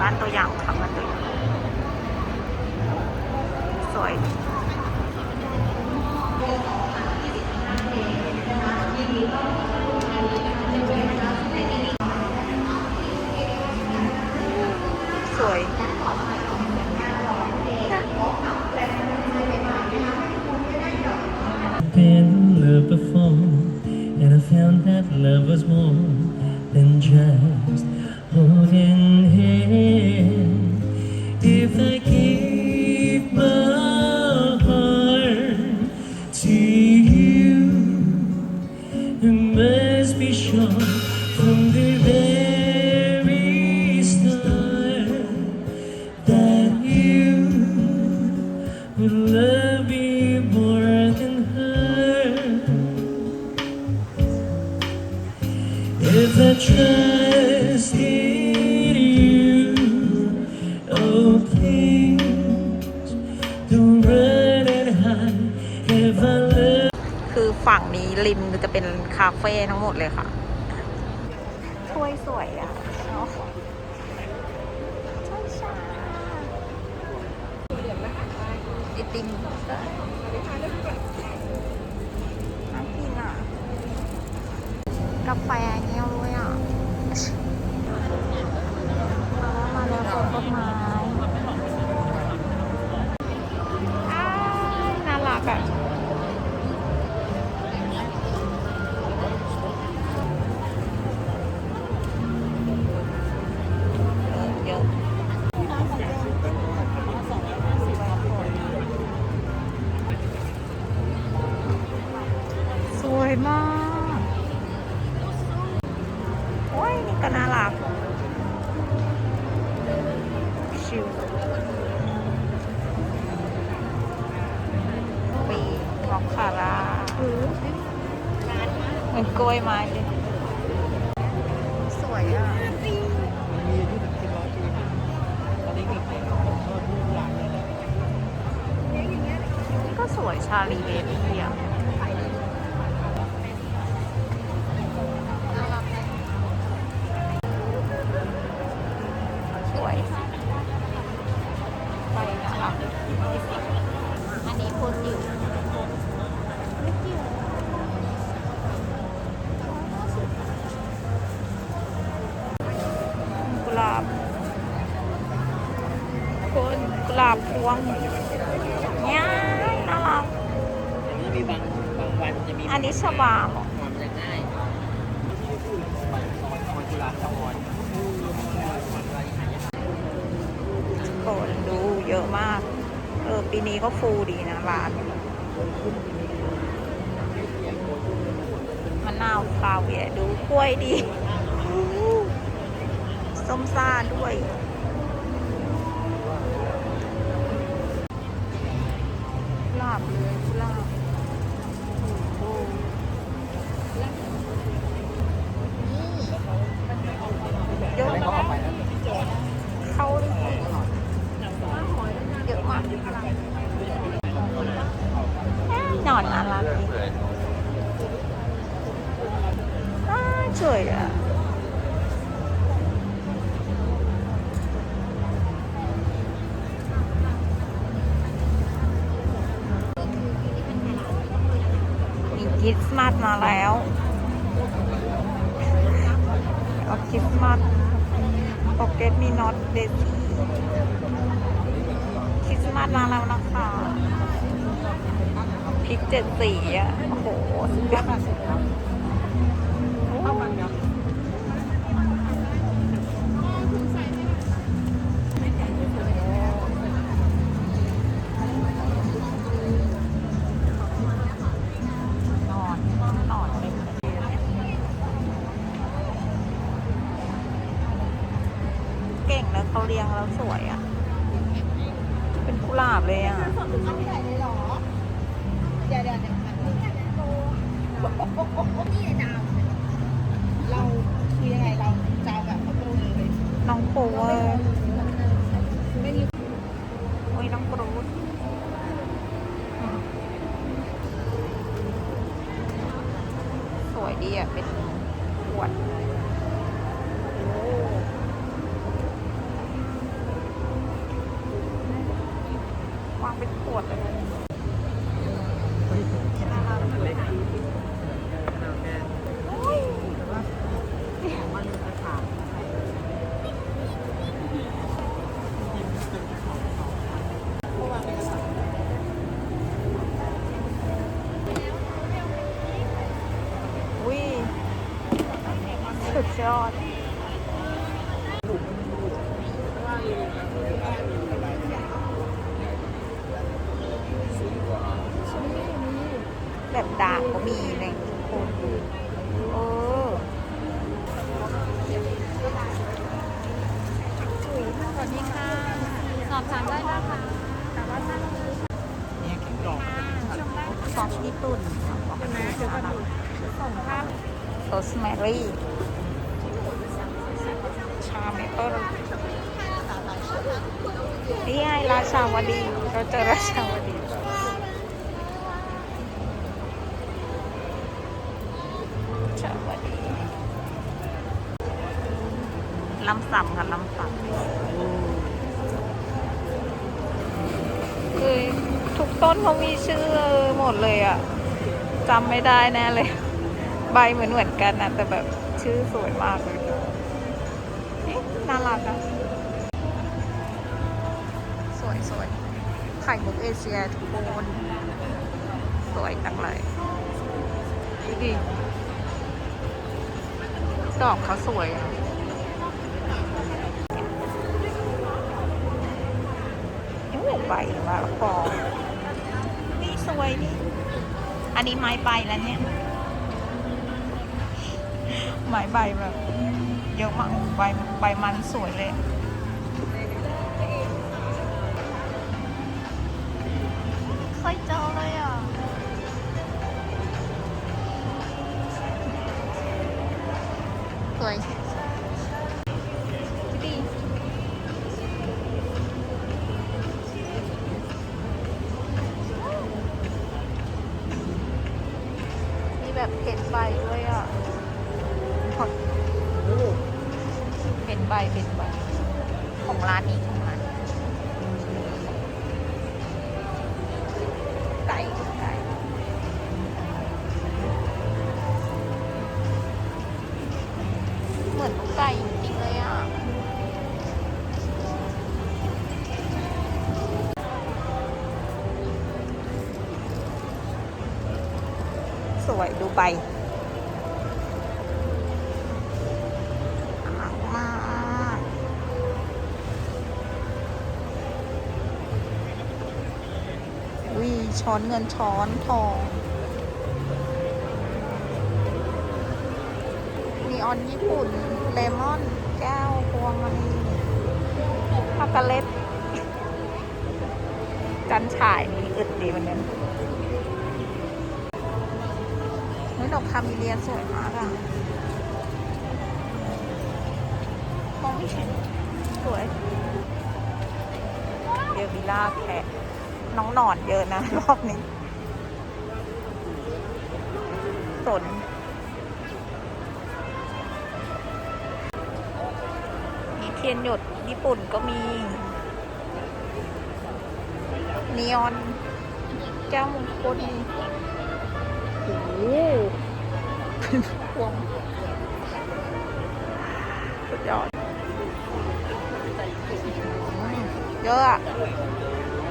บ้านตัวอย่างค่ะบ้านตัวอย่างสวย สวย been in love before, and I found that love was more if I keep my ฝั่งนี้ริมจะเป็นคาเฟ่ทั้งหมดเลยค่ะ ถ้วยสวยอะเนาะใช่ใช่ไอติมก็น่ากินอะ กาแฟ ยไม้เลยสวยอะนี่ก็สวยชาลีเบ กุหลาบพวงเนี่ยน่ารัก อันนี้มีบางบางวันจะมีอันนี้ชบาเหรอหอมจะง่ายคอนจุฬาสวรรค์โคนดูเยอะมาก เออ ปีนี้ก็ฟูลดีนะร้านมะนาวคาเวียร์ดูกล้วยดี ส้มซ่าด้วย กุหลา คริสต์มาสมาแล้วเอาคริสต์มาสโปเกตมีน็อตเดซี่คริสต์มาสมาแล้วนะคะพริกเจ็ดสีอะโอ้โหสุดยอดน เขาเลี้ยงแล้วสวยอะ เป็นกุหลาบเลยอะ เดี๋ยวเดี๋ยวเดี๋ยวนี่ดาว เราคือยังไง วดเลยสุดยอด ต่างก็มีเนี่ยทุกคนเออสวัสดีค่ะ สอบถามได้นะคะแต่ว่าถ้าเนี่ยแข็งกรอบซอสญี่ปุ่นบอกนะเดี๋ยวก่อนส่งภาพโรสแมรี่ชาเมเปิลนี่ไงราชาวดี เราเจอราชาวดี เขามีชื่อหมดเลยอะจำไม่ได้แน่เลย ใบเหมือนเหมือนกันนะแต่แบบชื่อสวยมากเลยน่ารักอะสวยสวยไข่มุกเอเชียทุกคนสวยจังเลยดูดิดอกเขาสวยอะโอ้ใบมะละกอนี่ส วยนี่อันนี้ไม้ใบแล้วเนี่ย ไม้ใบแบบเยอะมากใบใบมันสวยเลยเคยเจอเลยอะสวย ด้วยอะเป็นใบเป็นใบของร้านนี้ของร้านนี้ไก่ไก่เหมือนลูกไก่จริงๆเลยอะสวยดูใบ ช้อนเงินช้อนทองนีออนญี่ปุ่น เลมอน แก้วพวงมณีช็อกโกแลตจันฉ่ายนี่อึดดีเหมือนกันเฮ้ยดอกคามิเลียสวยมากอะมองไม่เห็นสวย เดวิล่าแคะ น้องหนอนเยอะนะ รอบนี้ สน มีเทียนหยดญี่ปุ่นก็มี นีออน แก้วมงคลโอ้โหพวงสุดยอดอืมเยอะอะ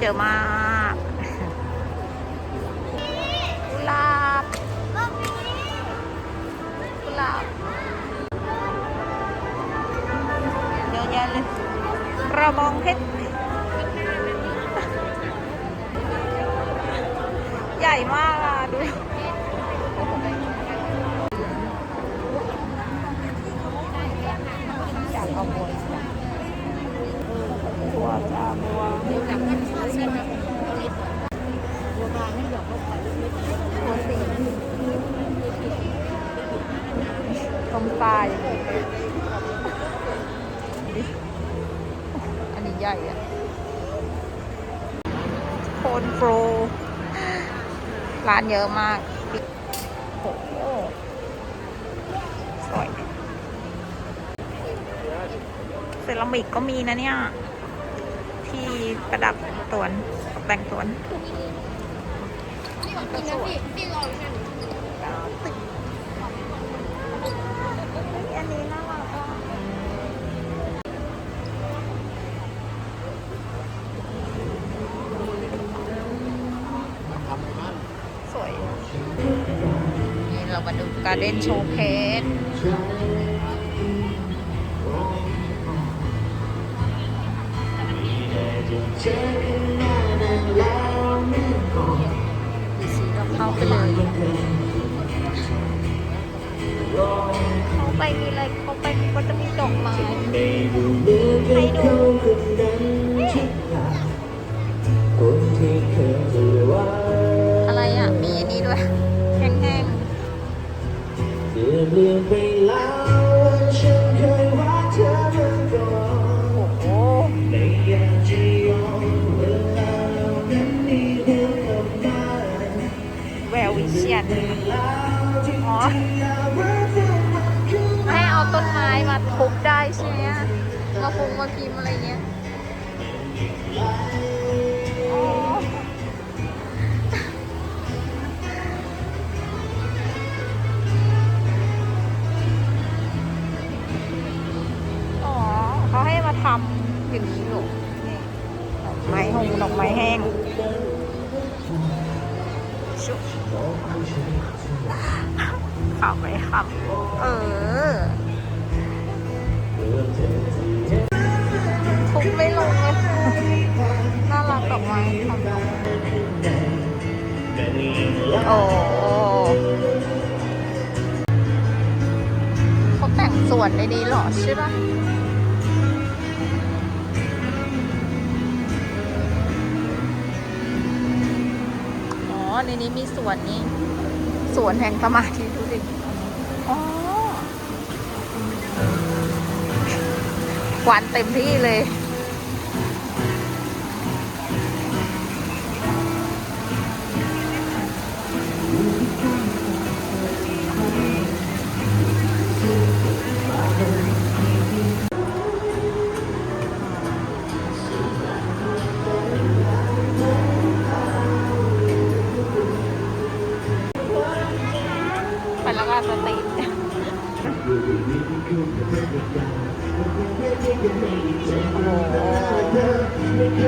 เจอมากกุหลาบกุหลาบเยอะแยะเลยกระบองเพชรใหญ่มากอะ ดู จากเอาบน ตัวจ้าบัว เดี๋ยวจากนั้นเขาใช่ไหมบัวบานนี่ดอกเขาขายเล็กๆตัวสี ตรงปลาย อันนี้ใหญ่อะโคนโปรร้านเยอะมากโอ้โหสวยเซรามิกก็มีนะเนี่ย ที่ประดับตวนตกแต่งตวนก็สวยอันนี้ น่ารักอะสวย นี่เรามาดูการเด้นโชว์เคสเข้าไปเลย เอกไม้แห้งชุบขับไปขับ เออทุบไม่ลงเลยน่ารักดอกไม้ทำดอกไม้โอ้เขาแต่งสวนได้ดีเหรอใช่ปะ ในนี้มีสวนนี่สวนแห่งสมาธิดูดิอ๋อควันเต็มที่เลย แล้วก็สตรีทโอ้โห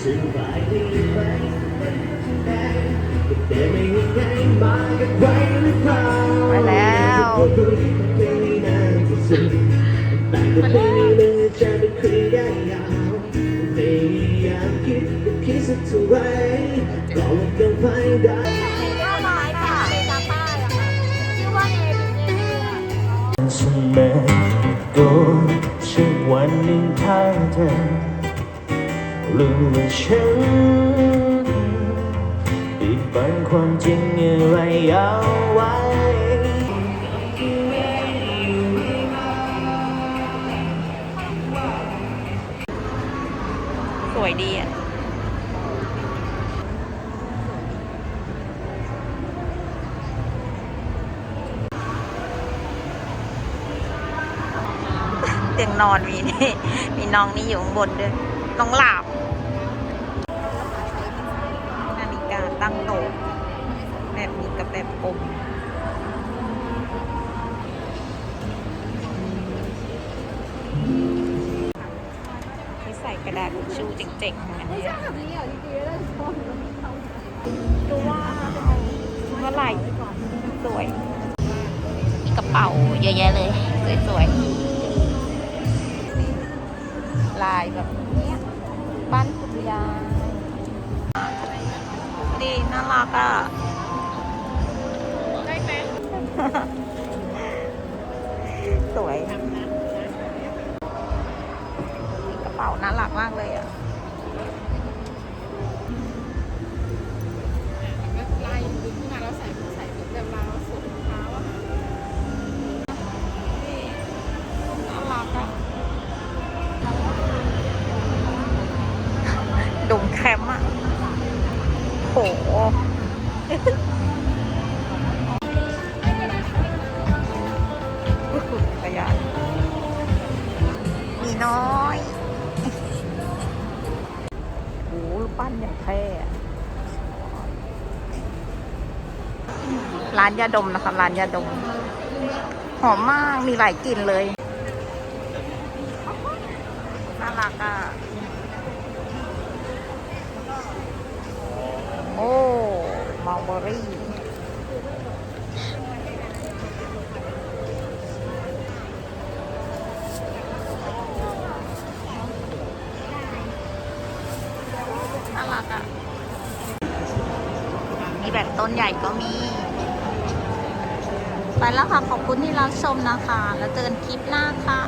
สบายดีไหมแต่ไม่มีใครมากับใครหรือเปล่าไปแล้วแต่ก็ไม่มีมือจะไปคุยได้ยาวพยายามคิดคิดสักเท่าไรก็ ว่าเกินได้ฉันแม้ก็ฉันไว้วันหนึ่งถ้าเธอรู้ว่าฉันปิดบังความจริงอะไรเอาไว้สวยดีอะ เตียงนอนมีนี่มีน้องนี่อยู่ข้างบนด้วยน้องหลาบนาฬิกาตั้งโต๊ะแบบนี้กับแบบกลมที่ใส่กระดาษชูเจ๋งๆทั้งนั้นเนี่ยดูว่าเมื่อไหร่สวย มีกระเป๋าเยอะแยะเลย สวยๆายแบบเนี้ยบ้านคุณยายดีน่ารักอะได้ไหมสวยกระเป๋าน่ารักมากเลยอะ จักรยานมีน้อยโอ้รูปปั้นอย่างแท้อะร้านยาดมนะคะ ร้านยาดม หอมมาก มีหลายกลิ่นเลย น่ารักอะ โอ้มองเบอรี่ น่ารักอะ มีแบบต้นใหญ่ก็มี ไปแล้วค่ะ ขอบคุณที่รับชมนะคะ แล้วเจอกันคลิปหน้าค่ะ